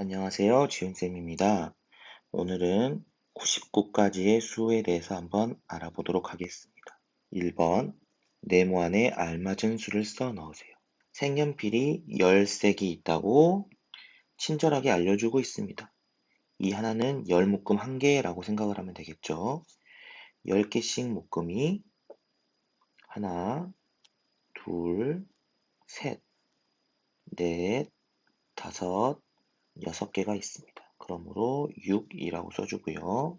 안녕하세요. 지훈쌤입니다. 오늘은 99가지의 수에 대해서 한번 알아보도록 하겠습니다. 1번, 네모 안에 알맞은 수를 써 넣으세요. 색연필이 10색이 있다고 친절하게 알려주고 있습니다. 이 하나는 열 묶음 한 개라고 생각을 하면 되겠죠. 10개씩 묶음이 하나, 둘, 셋, 넷, 다섯, 여섯 개가 있습니다. 그러므로 6이라고 써주고요.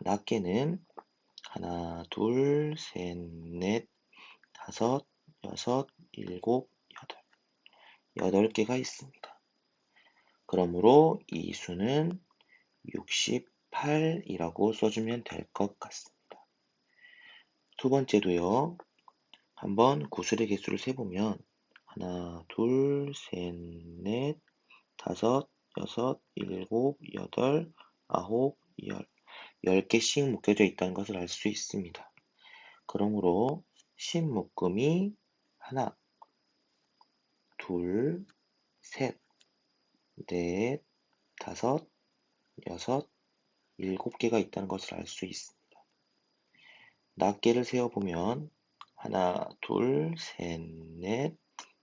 낱개는 하나, 둘, 셋, 넷, 다섯, 여섯, 일곱, 여덟. 여덟 개가 있습니다. 그러므로 이 수는 68이라고 써주면 될 것 같습니다. 두 번째도요. 한번 구슬의 개수를 세보면 하나, 둘, 셋, 넷, 다섯, 여섯, 일곱, 여덟, 아홉, 열. 열 개씩 묶여져 있다는 것을 알 수 있습니다. 그러므로 신묶음이 하나, 둘, 셋, 넷, 다섯, 여섯, 일곱 개가 있다는 것을 알 수 있습니다. 낱개를 세어보면 하나, 둘, 셋, 넷,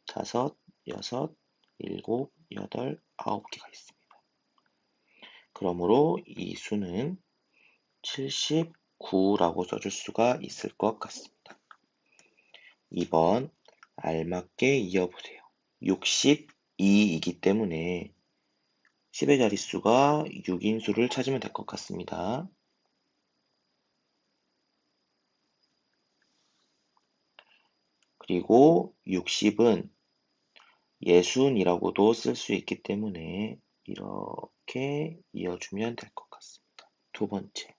다섯, 여섯, 일곱, 여덟, 아홉 개가 있습니다. 그러므로 이 수는 79라고 써줄 수가 있을 것 같습니다. 2번 알맞게 이어보세요. 62이기 때문에 10의 자릿수가 6인 수를 찾으면 될 것 같습니다. 그리고 60은 예순이라고도 쓸 수 있기 때문에 이렇게 이어주면 될 것 같습니다. 두 번째,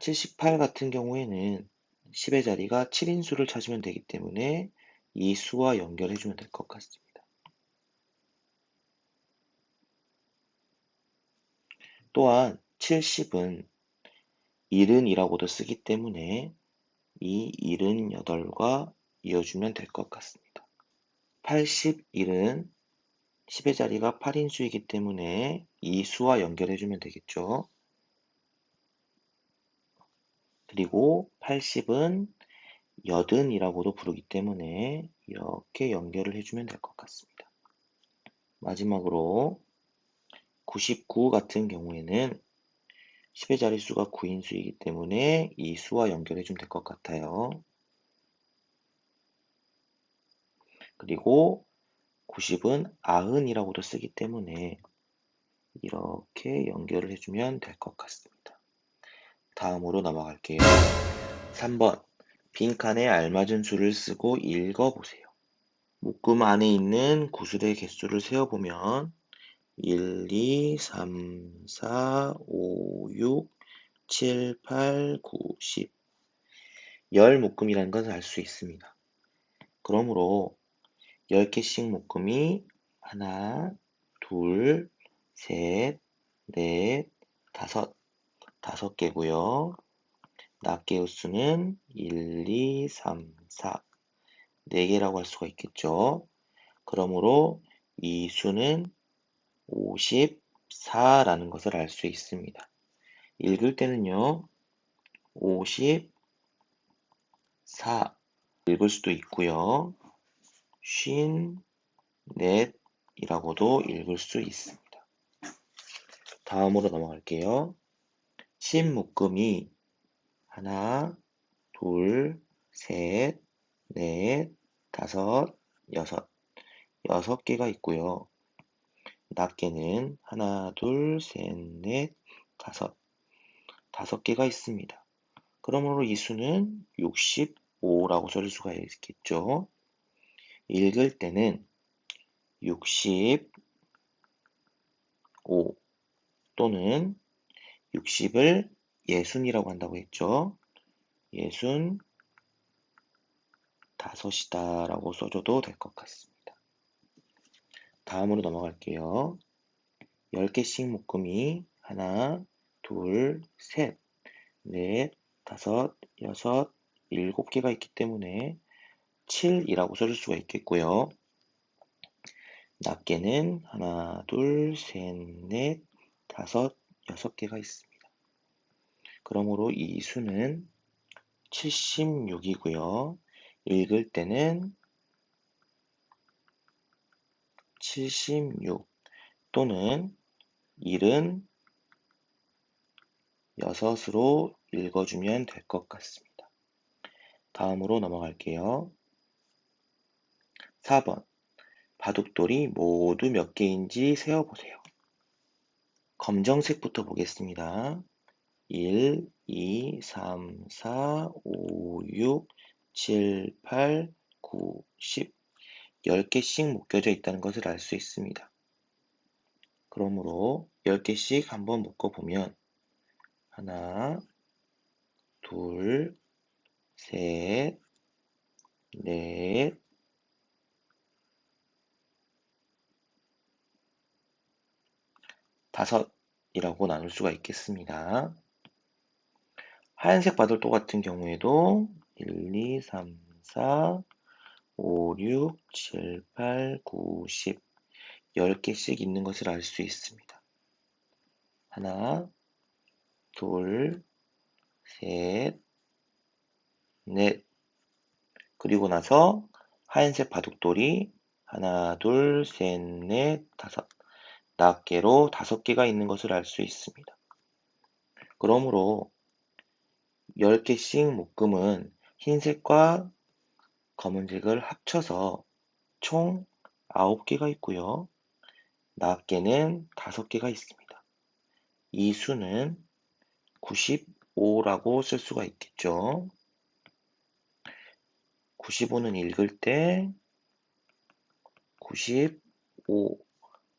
78 같은 경우에는 10의 자리가 7인 수를 찾으면 되기 때문에 이 수와 연결해주면 될 것 같습니다. 또한 70은 70이라고도 쓰기 때문에 이 78과 이어주면 될 것 같습니다. 81은 10의 자리가 8인 수이기 때문에 이 수와 연결해 주면 되겠죠. 그리고 80은 여든이라고도 부르기 때문에 이렇게 연결을 해주면 될 것 같습니다. 마지막으로 99 같은 경우에는 10의 자릿수가 9인수이기 때문에 이 수와 연결해 주면 될 것 같아요. 그리고 90은 아흔이라고도 쓰기 때문에 이렇게 연결을 해주면 될 것 같습니다. 다음으로 넘어갈게요. 3번 빈칸에 알맞은 수를 쓰고 읽어보세요. 묶음 안에 있는 구슬의 개수를 세어보면 1, 2, 3, 4, 5, 6, 7, 8, 9, 10. 열 묶음이라는 것을 알 수 있습니다. 그러므로 10개씩 묶음이 하나, 둘, 셋, 넷, 다섯, 다섯 개고요. 낱개의 수는 1, 2, 3, 4, 4개라고 할 수가 있겠죠. 그러므로 이 수는 54라는 것을 알 수 있습니다. 읽을 때는요, 54 읽을 수도 있고요. 쉰, 넷이라고도 읽을 수 있습니다. 다음으로 넘어갈게요. 신 묶음이 하나, 둘, 셋, 넷, 다섯, 여섯, 여섯 개가 있고요. 낱개는 하나, 둘, 셋, 넷, 다섯, 다섯 개가 있습니다. 그러므로 이 수는 65라고 써줄 수가 있겠죠. 읽을 때는 65 또는 60을 예순이라고 한다고 했죠. 예순 다섯이다 라고 써줘도 될 것 같습니다. 다음으로 넘어갈게요. 10개씩 묶음이 하나, 둘, 셋, 넷, 다섯, 여섯, 일곱 개가 있기 때문에 7이라고 써줄 수가 있겠고요. 낱개는 하나, 둘, 셋, 넷, 다섯, 여섯 개가 있습니다. 그러므로 이 수는 76이고요. 읽을 때는 76 또는 1은 6으로 읽어주면 될 것 같습니다. 다음으로 넘어갈게요. 4번 바둑돌이 모두 몇 개인지 세어보세요. 검정색부터 보겠습니다. 1, 2, 3, 4, 5, 6, 7, 8, 9, 10 10개씩 묶여져 있다는 것을 알 수 있습니다. 그러므로 10개씩 한번 묶어보면 하나, 둘, 셋, 넷, 다섯이라고 나눌 수가 있겠습니다. 하얀색 바돌도 같은 경우에도 1, 2, 3, 4, 5, 6, 7, 8, 9, 10 10개씩 있는 것을 알 수 있습니다. 하나, 둘, 셋, 넷 그리고 나서 하얀색 바둑돌이 하나, 둘, 셋, 넷, 다섯 낱개로 다섯 개가 있는 것을 알 수 있습니다. 그러므로 10개씩 묶음은 흰색과 검은색을 합쳐서 총 9개가 있고요. 낱개는 5개가 있습니다. 이 수는 95라고 쓸 수가 있겠죠. 95는 읽을 때 95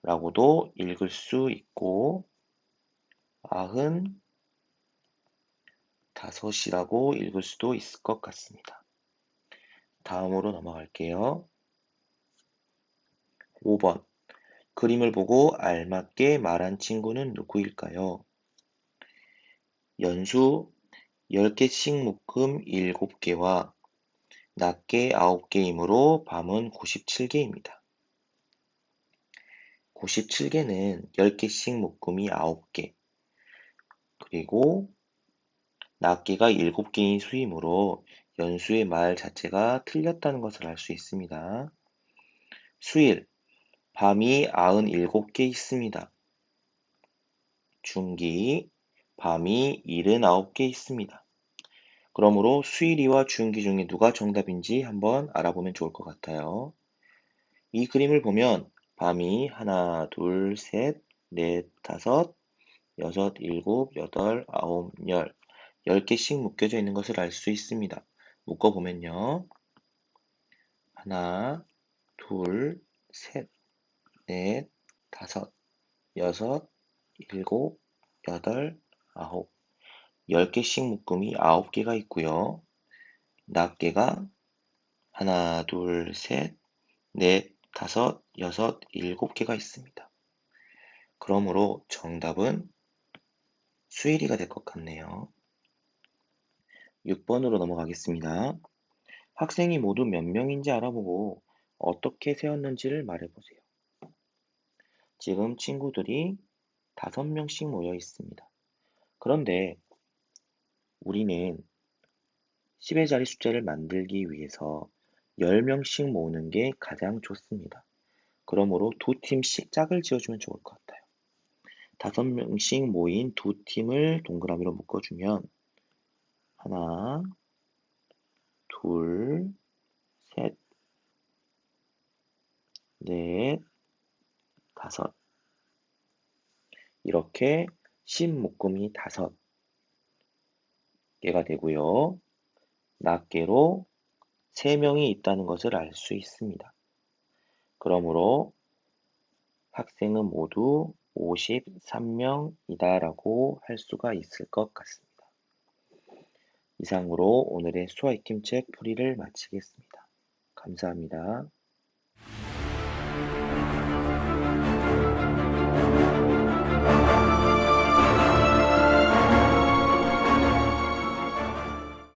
라고도 읽을 수 있고 95이라고 읽을 수도 있을 것 같습니다. 다음으로 넘어갈게요. 5번 그림을 보고 알맞게 말한 친구는 누구일까요? 연수 10개씩 묶음 7개와 낱개 9개이므로 밤은 97개입니다. 97개는 10개씩 묶음이 9개, 그리고 낱개가 7개인 수이므로 연수의 말 자체가 틀렸다는 것을 알 수 있습니다. 수일, 밤이 97개 있습니다. 중기, 밤이 79개 있습니다. 그러므로 수일이와 중기 중에 누가 정답인지 한번 알아보면 좋을 것 같아요. 이 그림을 보면 밤이 하나, 둘, 셋, 넷, 다섯, 여섯, 일곱, 여덟, 아홉, 열, 열 개씩 묶여져 있는 것을 알 수 있습니다. 묶어보면요. 하나, 둘, 셋, 넷, 다섯, 여섯, 일곱, 여덟, 아홉, 열 개씩 묶음이 아홉 개가 있고요. 낱개가 하나, 둘, 셋, 넷, 다섯, 여섯, 일곱 개가 있습니다. 그러므로 정답은 수일이가 될 것 같네요. 6번으로 넘어가겠습니다. 학생이 모두 몇 명인지 알아보고 어떻게 세웠는지를 말해보세요. 지금 친구들이 다섯 명씩 모여 있습니다. 그런데 우리는 10의 자리 숫자를 만들기 위해서 10명씩 모으는 게 가장 좋습니다. 그러므로 두 팀씩 짝을 지어주면 좋을 것 같아요. 다섯 명씩 모인 두 팀을 동그라미로 묶어주면 하나, 둘, 셋, 넷, 다섯 이렇게 10 묶음이 다섯 개가 되고요. 낱개로 3명이 있다는 것을 알 수 있습니다. 그러므로 학생은 모두 53명이다라고 할 수가 있을 것 같습니다. 이상으로 오늘의 수화 익힘책 풀이를 마치겠습니다. 감사합니다.